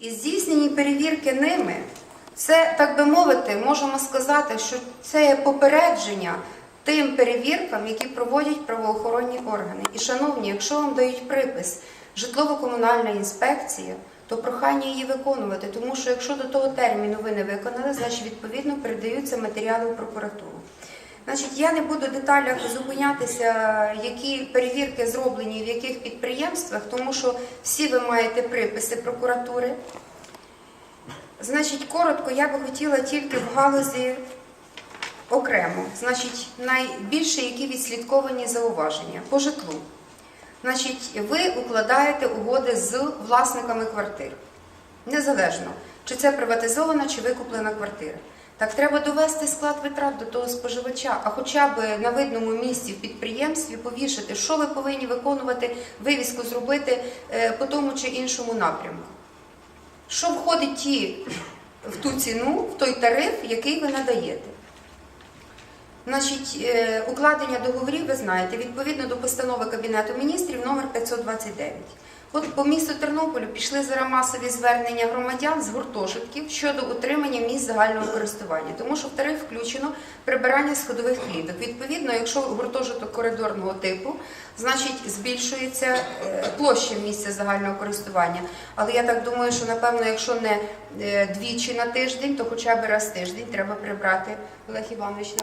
І здійснені перевірки ними, це, так би мовити, можемо сказати, що це є попередження тим перевіркам, які проводять правоохоронні органи. І, шановні, якщо вам дають припис житлово-комунальна інспекція, то прохання її виконувати, тому що якщо до того терміну ви не виконали, значить відповідно передаються матеріали в прокуратуру. Значить, я не буду в деталях зупинятися, які перевірки зроблені в яких підприємствах, тому що всі ви маєте приписи прокуратури. Значить, коротко, я би хотіла тільки в галузі окремо. Значить, найбільше які відслідковані зауваження по житлу. Значить, ви укладаєте угоди з власниками квартир. Незалежно, чи це приватизована, чи викуплена квартира. Так треба довести склад витрат до того споживача, а хоча б на видному місці в підприємстві повішати, що ви повинні виконувати, вивіску зробити е, по тому чи іншому напрямку. Що входить ті, в ту ціну, в той тариф, який ви надаєте. Значить, е, укладення договорів, ви знаєте, відповідно до постанови Кабінету міністрів номер 529. От по місту Тернополю пішли зараз масові звернення громадян з гуртожитків щодо утримання місць загального користування, тому що в тариф включено прибирання сходових кліток. Відповідно, якщо гуртожиток коридорного типу, значить збільшується е, площа місця загального користування. Але я так думаю, що напевно, якщо не е, двічі на тиждень, то хоча б раз в тиждень треба прибрати Олег Іванович.